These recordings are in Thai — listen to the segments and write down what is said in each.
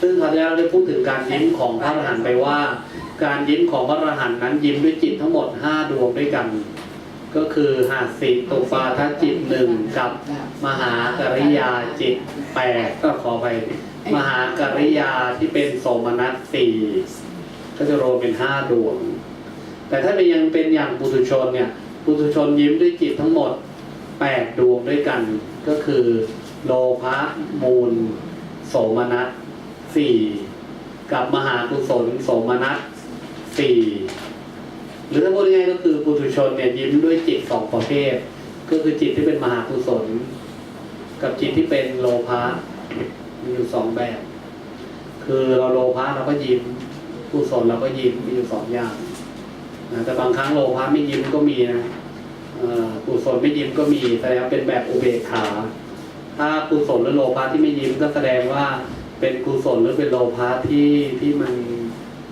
ซึ่งคราวที่แล้วเราได้พูดถึงการยิ้มของพระอรหันต์ไปว่า การยิ้มของพระอรหันต์นั้นยิ้มด้วยจิตทั้งหมด 5 ดวงด้วยกัน ก็คือหาสิตุปาทจิตหนึ่งกับมหากริยาจิตแปดก็ขอไปมหากริยาที่เป็นโสมนัสสี่ก็จะรวมเป็นห้าดวง แต่ถ้าเป็นยังเป็นอย่างปุถุชนเนี่ยปุถุชนยิ้มด้วยจิตทั้งหมดแปดดวงด้วยกัน ก็คือโลภะมูล โสมนัส สี่กับมหากุศลโสมนัสสี่หรือถ้าพูดง่ายก็คือปุถุชนเนี่ยยิ้มด้วยจิตสองประเภท ก็คือจิตที่เป็นมหากุศล กับจิตที่เป็นโลภะมีอยู่สองแบบ คือเราโลภะเราก็ยิ้มกุศลเราก็ยิ้มมีอยู่สองอย่างนะแต่บางครั้งโลภะไม่ยิ้มก็มีนะกุศลไม่ยิ้มก็มีแสดงเป็นแบบอุเบกขา ถ้ากุศลหรือโลภะที่ไม่ยิ้มก็แสดงว่า เป็นกุศลหรือเป็นโลภะที่ที่มัน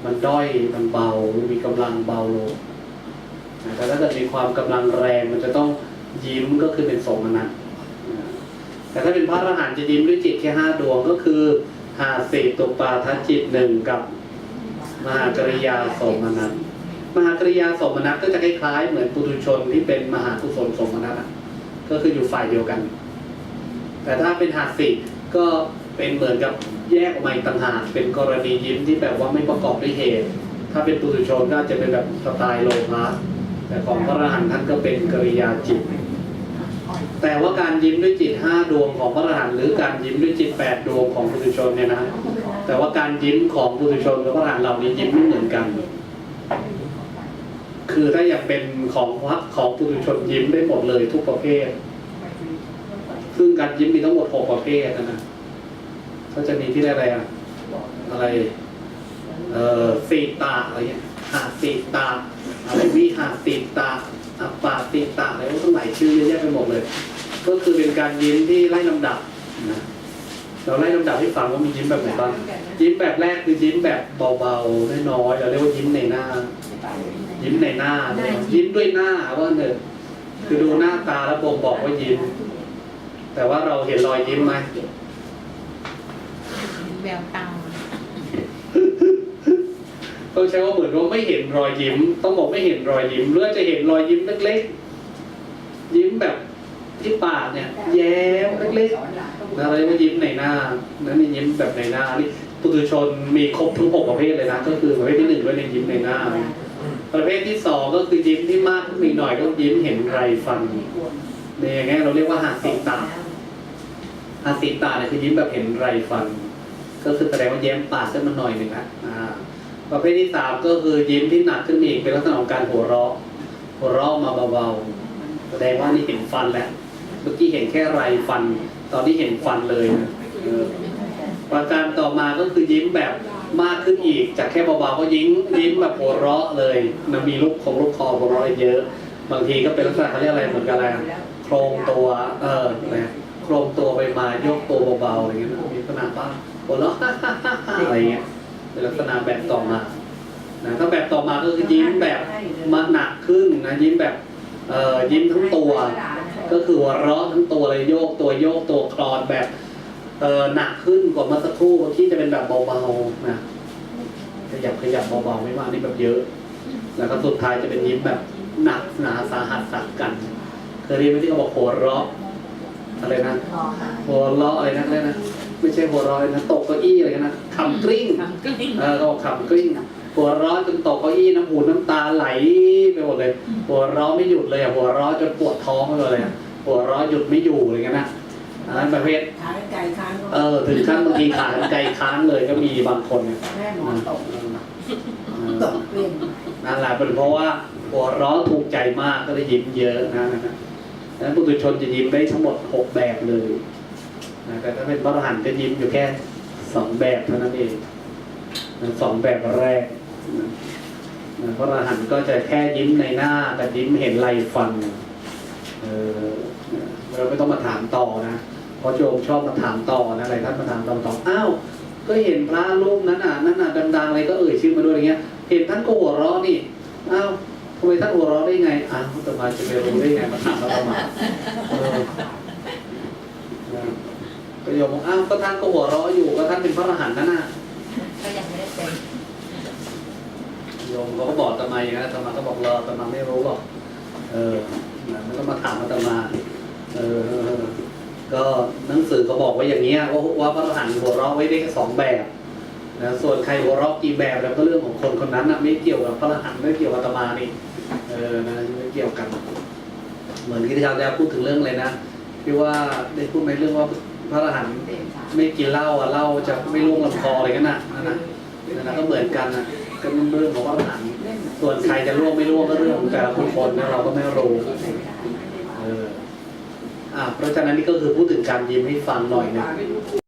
มันด้อยมันเบามีกำลังเบาลงนะแต่ถ้าเกิดมีความกำลังแรงมันจะต้องยิ้มก็คือเป็นสมนัตนะแต่ถ้าเป็นพระอรหันต์จะยิ้มด้วยจิตแค่ห้าดวงก็คือหาสิตุปาทัจจิตหนึ่งกับมหากริยาสมนัตมหากริยาสมนัตก็จะคล้ายๆเหมือนปุถุชนที่เป็นมหากุศลสมนัตอะก็คืออยู่ฝ่ายเดียวกัน แต่ถ้าเป็นหาสิก็เป็นเหมือนกับ แยกออกมาอีกต่างหากเป็นกรณียิ้มที่แบบว่าไม่ประกอบด้วยเหตุ ถ้าเป็นปุถุชนก็อาจจะเป็นแบบสไตล์โลภะแต่ของพระอรหันต์ท่านก็เป็นกริยาจิต แต่ว่าการยิ้มด้วยจิตห้าดวงของพระอรหันต์หรือการยิ้มด้วยจิตแปดดวงของปุถุชนเนี่ยนะแต่ว่าการยิ้มของปุถุชนกับพระอรหันต์เหล่านี้ยิ้มไม่เหมือนกัน คือถ้าอยากเป็นของพระของปุถุชนยิ้มได้หมดเลยทุกประเภท ซึ่งการยิ้มมีทั้งหมดหกประเภทนะ ก็จะมีที่ได้อะไรอะอะไรเอ่อสีตาอะไรเงี้ยหาสีตาอะไรวิหาสีตาอัปปาสีตาอะไรพวกทั้งหลายชื่อเยอะแยะไปหมดเลย ก็คือเป็นการยิ้มที่ไล่ลำดับนะเราไล่ลำดับให้ฟังว่ามียิ้มแบบไหนบ้างยิ้มแบบแรกคือยิ้มแบบเบาๆน้อยๆเราเรียกว่ายิ้มในหน้า ยิ้มในหน้าเนี่ยยิ้มด้วยหน้าว่าเนอะคือดูหน้าตาแล้วบ่งบอกว่ายิ้ม แต่ว่าเราเห็นรอยยิ้มไหม แววตา ต้องใช้ว่าเหมือนว่าไม่เห็นรอยยิ้ม ต้องบอกไม่เห็นรอยยิ้มหรือว่าจะเห็นรอยยิ้มเล็กๆ ยิ้มแบบที่ปากเนี่ย แย้มเล็กๆอะไรว่ายิ้มในหน้านั่นนี่ยิ้มแบบในหน้านี่ปุถุชนมีครบทั้งหกประเภทเลยนะ ก็คือประเภทที่หนึ่งก็เป็นยิ้มในหน้า ประเภทที่สองก็คือยิ้มที่มากขึ้นอีกหน่อยก็ยิ้มเห็นไรฟันในอย่างเงี้ยเราเรียกว่าหาสิตาหาสิตาเนี่ยคือยิ้มแบบเห็นไรฟัน ก็คือแสดงว่าแย้มปากขึ้นมาหน่อยหนึ่งนะประเภทที่สามก็คือยิ้มที่หนักขึ้นอีกเป็นลักษณะของการหัวเราะหัวเราะมาเบาๆแสดงว่านี่เห็นฟันแล้วเมื่อกี้เห็นแค่ไรฟัน ตอนนี้เห็นฟันเลยนะประการต่อมาก็คือยิ้มแบบมากขึ้นอีก จากแค่เบาๆก็ยิ้มยิ้มแบบหัวเราะเลยมันมีลูกของลูกคอหัวเราะเยอะ บางทีก็เป็นลักษณะเขาเรียกอะไรเหมือนกันอะไรโครงตัวเอออะไรโครงตัวไปมายกตัวเบาๆอะไรเงี้ยมีลักษณะบ้าง หัวเราะอะไรเงี้ยเป็นลักษณะแบบต่อมานะถ้าแบบต่อมาก็คือยิ้มแบบมาหนักขึ้นนะยิ้มแบบเอ่อยิ้มทั้งตัว ก็คือหัวเราะทั้งตัวเลยโยกตัวโยกตัวคลอนแบบเอ่อหนักขึ้นกว่าเมื่อสักครู่ที่จะเป็นแบบเบาๆนะขยับขยับเบาๆไม่มากนี่แบบเยอะ แล้วก็สุดท้ายจะเป็นยิ้มแบบหนักหนาสาหัสสักกันเคยเรียนไหมที่เขาบอกหัวเราะอะไรนะหัวเราะอะไรนะอะไรนะ ไม่ใช่หัวเราะอะไรนะตกเก้าอี้อะไรกันนะคำกริ้งทำกลิ้งเออก็ขำกริ้งหัวเร้อนจนตกเก้าอี้น้ำหูน้ำตาไหลไปหมดเลย หัวเร้อนไม่หยุดเลยอะหัวเร้อนจนปวดท้องไปหมดเลยอะหัวเร้อนหยุดไม่อยู่อะไรเงี้ยนะอันนั้นประเภทขายไก่ค้างก็เออถึงขั้นบางทีขาไกลค้างเลยก็มีบางคนเนี่ยแม่นอนตกเออตกเปลี่ยนนั่นแหละเป็นเพราะว่าหัวเร้อนถูกใจมากก็เลยยิ้มเยอะนะนะนะดังนั้นปุถุชนจะยิ้มได้ทั้งหมดหกแบบเลยนะ แต่ถ้าเป็นพระอรหันต์จะยิ้มอยู่แค่สองแบบเท่านั้นเองสองแบบแรกนะพระอรหันต์ก็จะแค่ยิ้มในหน้า แต่ยิ้มเห็นไรฟันเเราไม่ต้องมาถามต่อนะเพราะโยมชอบมาถามต่อนะอะไรท่านมาถามต่อต่ออ้าวก็เห็นพระรูปนั้นอะนั่นอะดังๆอะไรก็เอ่ยชื่อมาด้วยอะไรเงี้ย เห็นท่านก็หัวเราะนี่อ้าวทำไมท่านหัวเราะได้ไงอ้าวตมาจะไปรู้ได้ไงมาถามเราตมา ก็โยมบอกอ้าวก็ท่านก็หัวเราะอยู่ก็ท่านเป็นพระอรหันต์นั่นน่ะก็ยังไม่ได้เป็นโยมเขาก็บอกทำไมนะธรรมาก็บอกรอธรรมาไม่รู้หรอกเออมาต้องมาถามอาตมาเออก็หนังสือเขาบอกว่าอย่างนี้ว่าว่าพระอรหันต์หัวเราะไว้ได้สองแบบนะส่วนใครหัวเราะกี่แบบแล้วก็เรื่องของคนคนนั้นนะไม่เกี่ยวกับพระอรหันต์ไม่เกี่ยวกับอาตมานี่เออนะไม่เกี่ยวกัน เหมือนที่อาจารย์พูดถึงเรื่องอะไรนะที่ว่าได้พูดในเรื่องว่า พระอรหันต์ไม่กินเหล้าอะเหล้าจะไม่ร่วงลำคออะไรกันน่ะนั่นนะนั่นนะก็เหมือนกันนะก็เป็นเรื่องของพระอรหันต์ส่วนใครจะร่วงไม่ร่วงก็เรื่องของแต่ละบุคคลนะเราก็ไม่รู้เอออ่าเพราะฉะนั้นนี่ก็คือพูดถึงการยิ้มให้ฟังหน่อยนะ